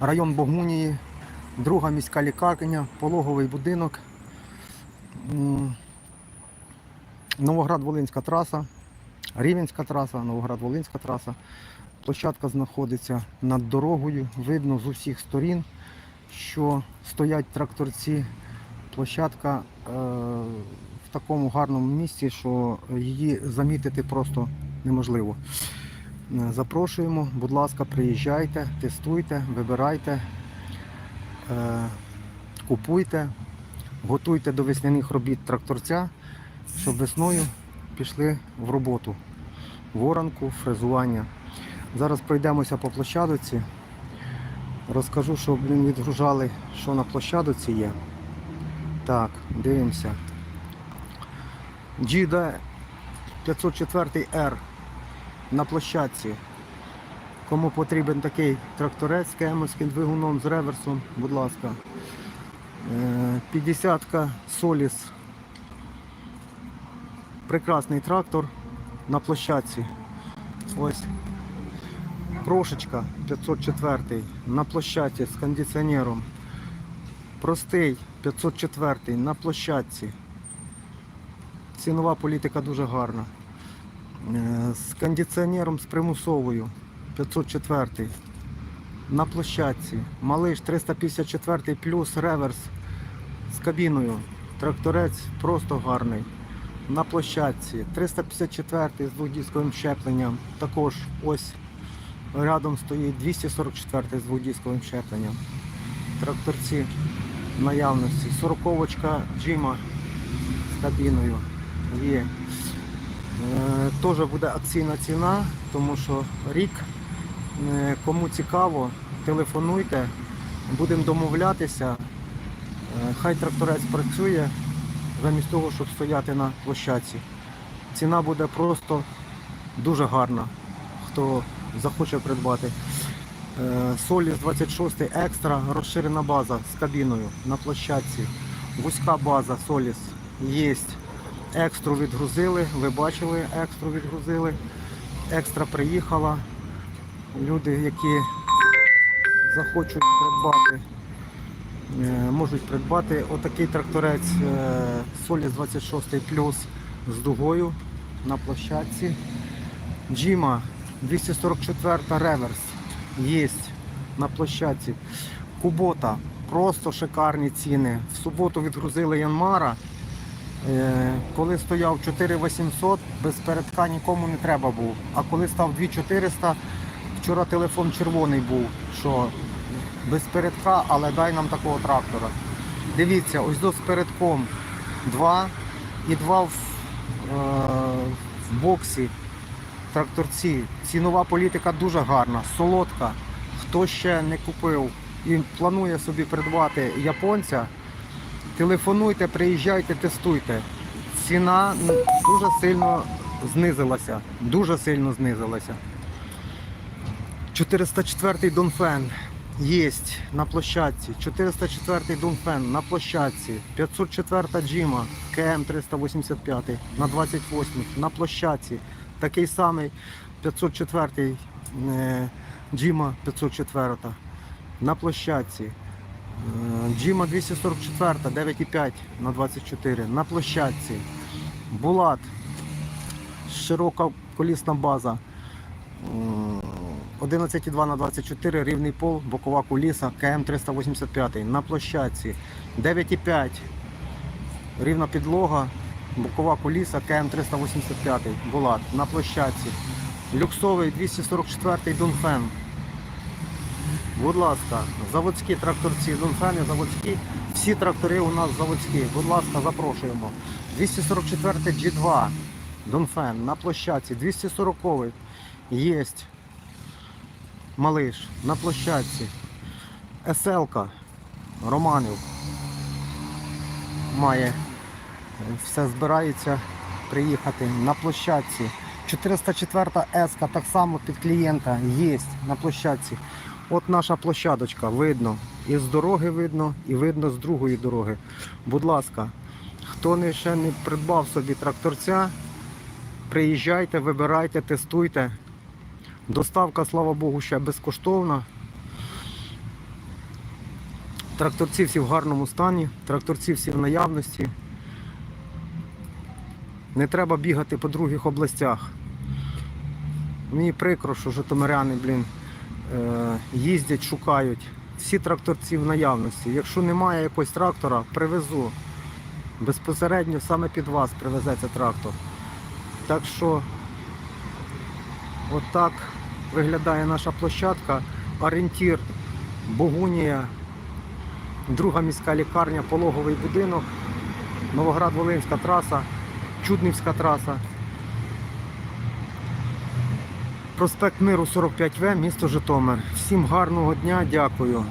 район Богунії, друга міська лікарня, пологовий будинок. Новоград-Волинська траса, Рівенська траса, Новоград-Волинська траса. Площадка знаходиться над дорогою. Видно з усіх сторін, що стоять тракторці. Площадка е, в такому гарному місці, що її замітити просто неможливо. Е, Запрошуємо, будь ласка, приїжджайте, тестуйте, вибирайте, е, купуйте, готуйте до весняних робіт тракторця, щоб весною пішли в роботу. Воронку, фрезування. Зараз пройдемося по площадці. Розкажу, що блін, відгружали, що на площадці є. Так, дивимося. GD 504R на площадці. Кому потрібен такий тракторець з кемерським двигуном з реверсом, будь ласка. 50-ка Solis. Прекрасний трактор на площадці. Ось. Прошечка 504 на площадці з кондиціонером. Простий 504 на площадці. Цінова політика дуже гарна. Е, З кондиціонером з примусовою 504 на площадці. Малиш 354 плюс реверс з кабіною. Тракторець просто гарний. На площадці 354 з двохдісковим щепленням. Також ось рядом стоїть 244 з двохдісковим щепленням. Тракторці в наявності. Сороковочка Джима з кабіною є. Е, Теж буде акційна ціна, тому що рік. Е, Кому цікаво, телефонуйте, будемо домовлятися. Е, Хай тракторець працює замість того, щоб стояти на площадці. Ціна буде просто дуже гарна, хто захоче придбати. Соліс 26 екстра, розширена база з кабіною на площадці. Вузька база Соліс є. Екстру відгрузили, ви бачили, екстру відгрузили. Екстра приїхала. Люди, які захочуть придбати, е, можуть придбати отакий тракторець е, Соліс 26 плюс з дугою на площадці. Джима 244 реверс є на площадці. Кубота просто шикарні ціни. В суботу відгрузили Янмара. Е, Коли стояв 4800, без передка нікому не треба був. А коли став 2400, вчора телефон червоний був, що без передка, але дай нам такого трактора. Дивіться, ось до з передком 2 і 2 в, е, в боксі тракторці. Цінова політика дуже гарна, солодка. Хто ще не купив і планує собі придбати японця, телефонуйте, приїжджайте, тестуйте. Ціна дуже сильно знизилася. Дуже сильно знизилася. 404 Донфен є на площадці. 404 Донфен на площадці. 504 Джима КМ 385 на 28 на площадці. Такий самий 504 е, Джима 504 на площадці. Е, Джима 244 9,5 на 24 на площадці. Булат широка колісна база. 11,2 на 24 рівний пол, бокова куліса КМ 385 на площадці. 9,5 рівна підлога, бокова куліса КМ 385 Булат на площадці. Люксовий 244 Дунфен. Будь ласка, заводські тракторці, Дунфени заводські. Всі трактори у нас заводські. Будь ласка, запрошуємо. 244 G2 Донфен на площадці. 240 є. Малиш на площадці. СЛК Романів має все збирається приїхати на площадці. 404 С так само під клієнта є на площадці. От наша площадочка, видно. І з дороги видно, і видно з другої дороги. Будь ласка, хто не ще не придбав собі тракторця, приїжджайте, вибирайте, тестуйте. Доставка, слава Богу, ще безкоштовна. Тракторці всі в гарному стані, тракторці всі в наявності. Не треба бігати по других областях. Мені прикро, що житомиряни, блін, їздять, шукають. Всі тракторці в наявності. Якщо немає якогось трактора, привезу. Безпосередньо саме під вас привезеться трактор. Так що отак виглядає наша площадка. Орієнтір Богунія, друга міська лікарня, пологовий будинок, Новоград-Волинська траса, Чуднівська траса. Проспект Миру 45В, місто Житомир. Всім гарного дня, дякую.